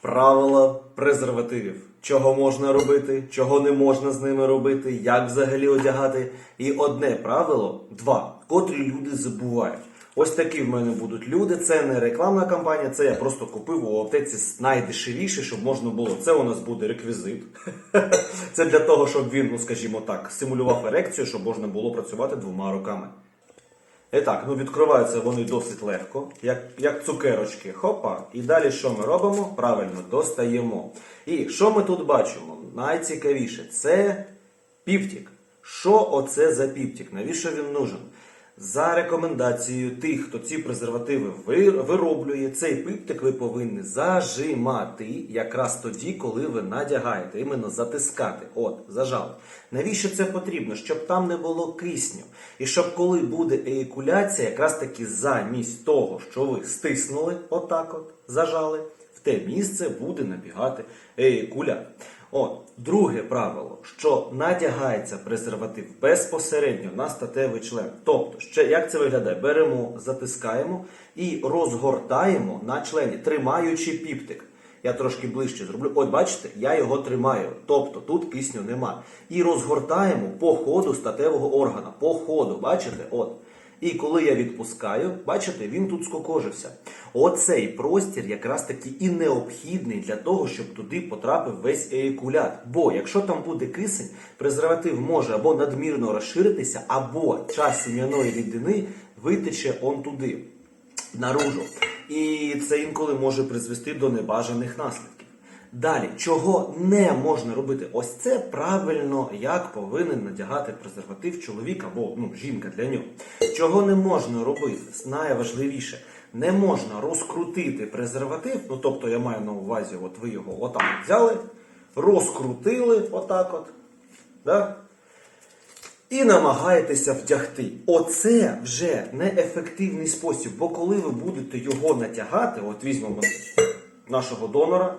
Правила презервативів. Чого можна робити, чого не можна з ними робити, як взагалі одягати. І одне правило, два, котрі люди забувають. Ось такі в мене будуть люди. Це не рекламна кампанія, це я просто купив у аптеці найдешевіше, щоб можна було. Це у нас буде реквізит. Це для того, щоб він, ну скажімо так, симулював ерекцію, щоб можна було працювати двома руками. І так, ну відкриваються вони досить легко, як, як цукерочки. Хопа. І далі що ми робимо? Правильно, достаємо. І що ми тут бачимо? Найцікавіше це піптік. Що оце за піптік? Навіщо він нужен? За рекомендацією тих, хто ці презервативи вироблює, цей пиптик ви повинні зажимати якраз тоді, коли ви надягаєте, іменно затискати. От, зажали. Навіщо це потрібно? Щоб там не було кисню. І щоб коли буде еякуляція, якраз таки замість того, що ви стиснули, отак от, зажали, в те місце буде набігати еякулят. От, друге правило, що надягається презерватив безпосередньо на статевий член. Тобто, ще як це виглядає? Беремо, затискаємо і розгортаємо на члені, тримаючи піптик. Я трошки ближче зроблю. От бачите, я його тримаю. Тобто тут кисню нема. І розгортаємо по ходу статевого органа. По ходу, бачите? От. І коли я відпускаю, бачите, він тут скокожився. Оцей простір якраз таки і необхідний для того, щоб туди потрапив весь еякулят. Бо якщо там буде кисень, презерватив може або надмірно розширитися, або час сім'яної рідини витече он туди, наружу. І це інколи може призвести до небажаних наслідків. Далі, чого не можна робити? Ось це правильно, як повинен надягати презерватив чоловік або ну, жінка для нього. Чого не можна робити? Найважливіше, не можна розкрутити презерватив. Ну тобто я маю на увазі, от ви його отак взяли, розкрутили отак от. Да? І намагаєтеся вдягти. Оце вже неефективний спосіб, бо коли ви будете його натягати, от візьмемо нашого донора,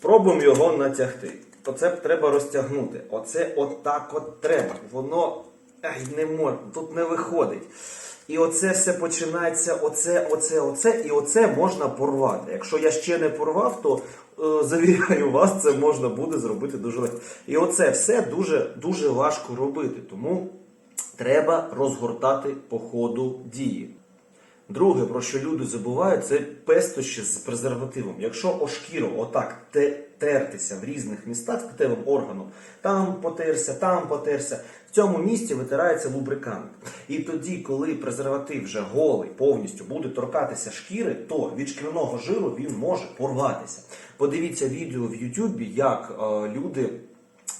пробуємо його натягти. То це треба розтягнути. Оце отак от треба. Воно ай, не може, тут не виходить. І оце все починається, оце, оце, оце, і оце можна порвати. Якщо я ще не порвав, то е, завіряю вас, це можна буде зробити дуже легко. І оце все дуже, дуже важко робити. Тому треба розгортати по ходу дії. Друге, про що люди забувають, це пестощі з презервативом. Якщо о шкіру отак те- тертися в різних містах статевим органом, там потерся, там потерся, в цьому місці витирається лубрикант. І тоді, коли презерватив вже голий повністю буде торкатися шкіри, то від шкірного жиру він може порватися. Подивіться відео в Ютубі, як е, люди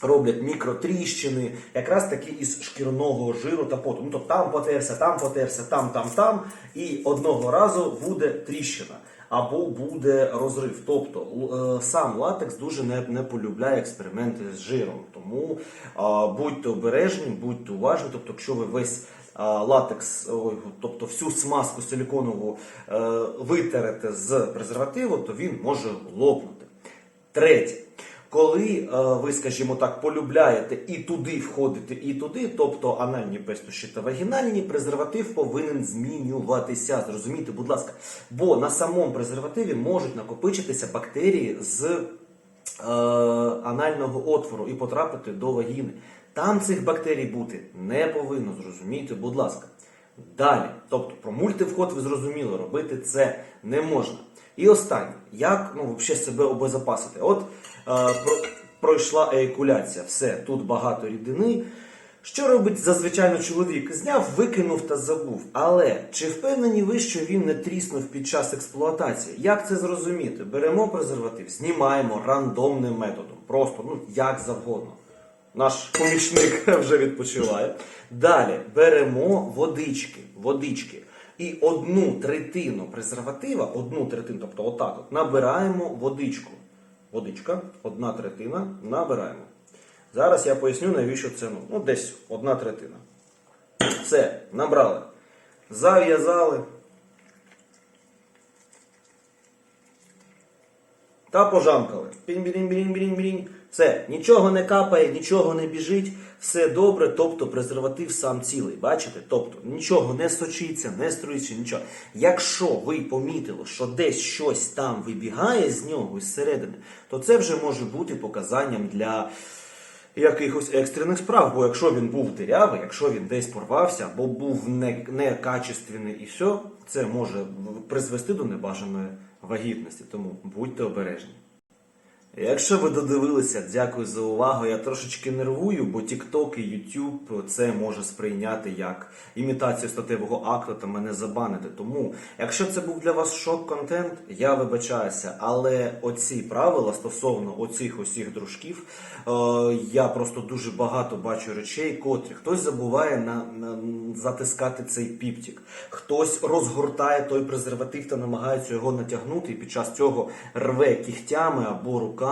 роблять мікротріщини, якраз таки із шкірного жиру та поту. Ну, тобто там потерся, там потерся, там, там, там, і одного разу буде тріщина. Або буде розрив. Тобто е, сам латекс дуже не, не полюбляє експерименти з жиром. Тому будьте обережні, будьте уважні. Тобто, якщо ви весь латекс, тобто всю смазку силіконову е, витерете з презервативу, то він може лопнути. Третє. Коли е, ви, скажімо так, полюбляєте і туди входити, і туди, тобто анальні пестощі та вагінальні, презерватив повинен змінюватися. Зрозумійте, будь ласка. Бо на самому презервативі можуть накопичитися бактерії з е, анального отвору і потрапити до вагіни. Там цих бактерій бути не повинно, зрозумійте, будь ласка. Далі, тобто про мультивход ви зрозуміли, робити це не можна. І останнє, як ну, взагалі себе обезопасити? От пройшла еякуляція, все, тут багато рідини. Що робить зазвичай чоловік? Зняв, викинув та забув. Але чи впевнені ви, що він не тріснув під час експлуатації? Як це зрозуміти? Беремо презерватив, знімаємо рандомним методом, просто ну як завгодно. Наш помічник вже відпочиває. Далі беремо водички, водички. І одну третину презерватива, одну третину, тобто отак, от, набираємо водичку. Водичка, одна третина, набираємо. Зараз я поясню, навіщо це ну, ну десь одна третина. Все, набрали. Зав'язали. та пожамкали. Пінь-бірінь-бірінь-бірінь-бірінь. Все, нічого не капає, нічого не біжить, все добре, тобто презерватив сам цілий. Бачите? Тобто нічого не сочиться, не струїться, нічого. Якщо ви помітили, що десь щось там вибігає з нього із середини, то це вже може бути показанням для якихось екстрених справ. Бо якщо він був дирявий, якщо він десь порвався, або був некачественний і все, це може призвести до небажаної вагітності. Тому будьте обережні. Якщо ви додивилися, дякую за увагу. Я трошечки нервую, бо TikTok і YouTube це може сприйняти як імітацію статевого акту та мене забанити. Тому, якщо це був для вас шок-контент, я вибачаюся. Але оці правила стосовно оцих усіх дружків, е, я просто дуже багато бачу речей, котрі хтось забуває на, на затискати цей піптік, хтось розгортає той презерватив та намагається його натягнути, і під час цього рве кігтями або руками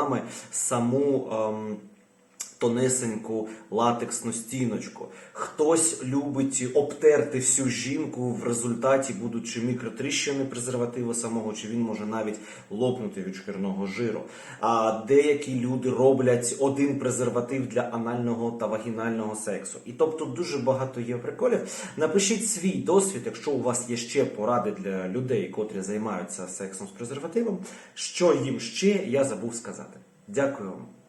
саму. ем, Тонесеньку латексну стіночку. Хтось любить обтерти всю жінку в результаті, будучи мікротріщини презервативу самого, чи він може навіть лопнути від шкірного жиру. А деякі люди роблять один презерватив для анального та вагінального сексу. І тобто дуже багато є приколів. Напишіть свій досвід, якщо у вас є ще поради для людей, котрі займаються сексом з презервативом. Що їм ще я забув сказати. Дякую вам.